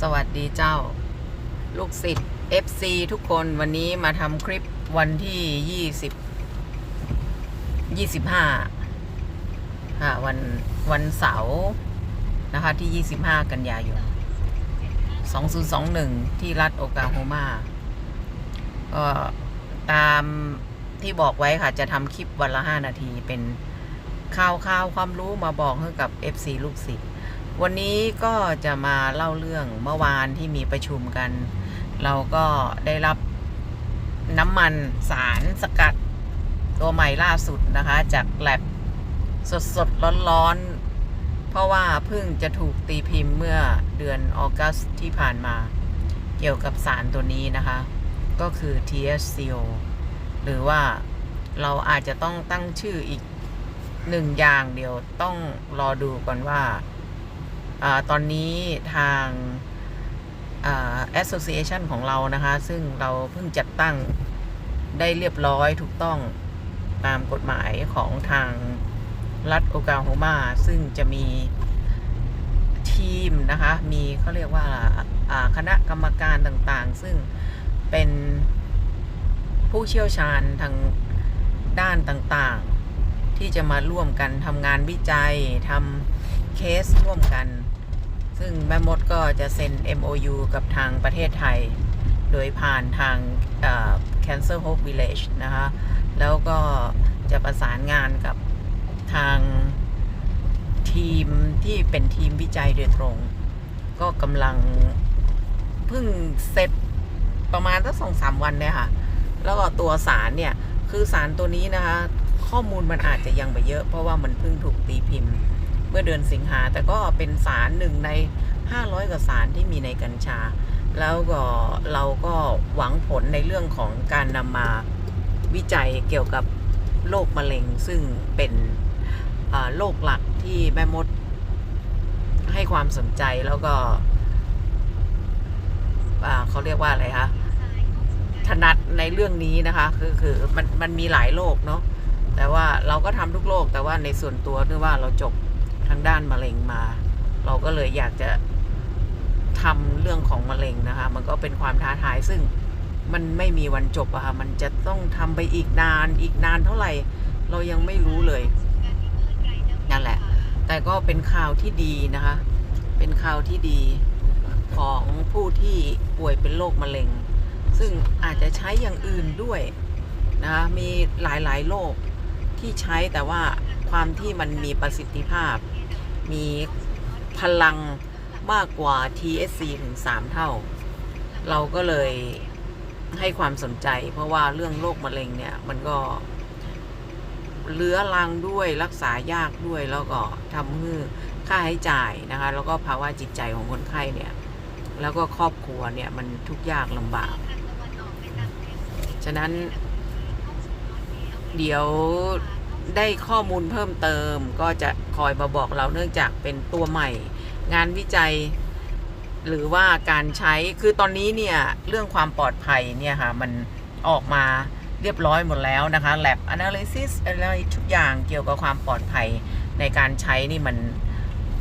สวัสดีเจ้า ลูกศิษย์ FC ทุกคนวันนี้มาทำคลิปวันที่20 25ค่ะวันวันเสาร์นะคะที่25กันยายน2021ที่รัฐโอกาโฮมาก็ตามที่บอกไว้ค่ะจะทำคลิปวันละ5นาทีเป็นข่าวข่าวความรู้มาบอกให้กับ FC ลูกศิษย์ วันนี้ก็จะมาเล่าเรื่องเมื่อวานที่มีประชุมกัน เราก็ได้รับน้ำมันสารสกัดตัวใหม่ล่าสุดนะคะ จากแลบสดสดร้อนร้อนๆ เพราะว่าเพิ่งจะถูกตีพิมพ์เมื่อเดือนออกัสที่ผ่านมา เกี่ยวกับสารตัวนี้นะคะ ก็คือ THCO หรือว่าเราอาจจะต้องตั้งชื่ออีกหนึ่งอย่างเดียวต้องรอดูก่อนว่า อตอนนี้ทางอ่า association ของเรานะคะ ซึ่งเราเพิ่งจัดตั้งได้เรียบร้อยถูกต้องตามกฎหมายของทางรัฐโอกาโฮมา ซึ่งจะมีทีมนะคะ มีเขาเรียกว่าคณะกรรมการต่างๆ ซึ่งเป็นผู้เชี่ยวชาญทางด้านต่างๆ ที่จะมาร่วมกันทำงานวิจัยทำเคสร่วมกัน ซึ่งแม่มดก็จะเซ็น MOU กับทางประเทศไทย โดยผ่านทาง Cancer Hope Village นะคะ แล้วก็จะประสานงานกับทางทีมที่เป็นทีมวิจัยโดยตรง ก็กำลังเพิ่งเสร็จประมาณสักสองสามวันเนี่ยค่ะ แล้วก็ตัวสารเนี่ย คือสารตัวนี้นะคะ ข้อมูลมันอาจจะยังไม่เยอะ เพราะว่ามันเพิ่งถูกตีพิมพ์ เมื่อเดือนสิงหาแต่ก็เป็นสารหนึ่งใน 500 กว่าสารที่มีในกัญชา แล้วก็เราก็หวังผลในเรื่องของการนำมาวิจัยเกี่ยวกับโรคมะเร็ง ซึ่งเป็นโรคหลักที่แม่มดให้ความสนใจแล้วก็เขาเรียกว่าอะไรคะถนัดในเรื่องนี้นะคะ คือคือมันมันมีหลายโรคเนาะแต่ว่าเราก็ทำทุกโรคแต่ว่าในส่วนตัวเนื่องว่าเราจบางด้านมะเร็งมา เราก็เลยอยากจะทำเรื่องของมะเร็งนะคะ มันก็เป็นความท้าทายซึ่งมันไม่มีวันจบอะค่ะมันจะต้องทำไปอีกนานอีกนานเท่าไหร่ เรายังไม่รู้เลยนั่นแหละ แต่ก็เป็นข่าวที่ดีนะคะ เป็นข่าวที่ดีของผู้ที่ป่วยเป็นโรคมะเร็ง ซึ่งอาจจะใช้อย่างอื่นด้วยนะคะมีหลายๆโรคที่ใช้แต่ว่าความที่มันมีประสิทธิภาพ มีพลังมากกว่า TSC ถึง 3 เท่า เราก็เลยให้ความสนใจ เพราะว่าเรื่องโรคมะเร็งเนี่ย มันก็เลื้อรังด้วยรักษายากด้วยแล้วก็ทำให้ค่าใช้จ่ายนะคะ แล้วก็ภาวะจิตใจของคนไข้เนี่ย แล้วก็ครอบครัวเนี่ย มันทุกยากลำบาก ฉะนั้น เดี๋ยว ได้ข้อมูลเพิ่มเติม ก็จะคอยมาบอกเราเนื่องจากเป็นตัวใหม่ งานวิจัย หรือว่าการใช้คือตอนนี้เนี่ย เรื่องความปลอดภัยเนี่ยค่ะ มันออกมาเรียบร้อยหมดแล้วนะคะ lab analysis อะไรทุกอย่างเกี่ยวกับความปลอดภัยในการใช้นี่มัน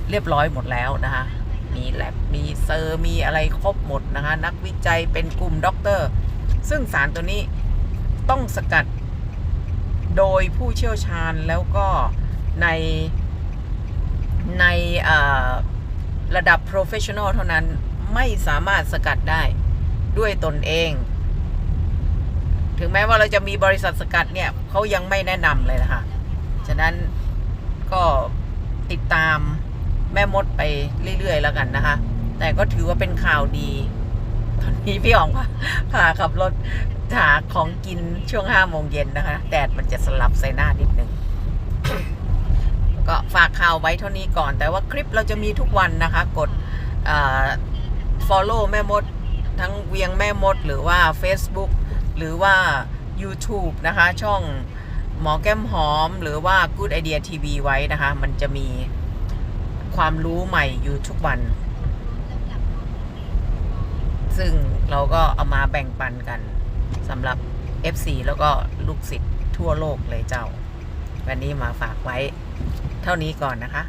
เรียบร้อยหมดแล้วนะคะ มี lab มีเซอร์มีอะไรครบหมดนะคะ นักวิจัยเป็นกลุ่มด็อกเตอร์ ซึ่งสารตัวนี้ต้องสกัด โดยผู้เชี่ยวชาญแล้วก็ในในระดับ professional เท่านั้นไม่สามารถสกัดได้ด้วยตนเอง ถึงแม้ว่าเราจะมีบริษัทสกัดเนี่ยเขายังไม่แนะนำเลยนะคะ ฉะนั้นก็ติดตามแม่มดไปเรื่อย ๆ แล้วกันนะคะ แต่ก็ถือว่าเป็นข่าวดี ตอนนี้พี่อ๋องพาขับรถ หาของกินช่วงห้าโมงเย็นนะคะ แดดมันจะสลับใส่หน้านิดนึง ก็ฝากข่าวไว้เท่านี้ก่อน แต่ว่าคลิปเราจะมีทุกวันนะคะ กดเอ่อ follow แม่มด ทั้งเวียงแม่มด หรือว่า Facebook หรือว่า YouTube นะคะ ช่องหมอแก้มหอม หรือว่า Good Idea TV ไว้นะคะ มันจะมีความรู้ใหม่อยู่ทุกวัน ซึ่งเราก็เอามาแบ่งปันกัน สำหรับ FC แล้วก็ลูกศิษย์ทั่วโลกเลยเจ้า วันนี้มาฝากไว้เท่านี้ก่อนนะคะ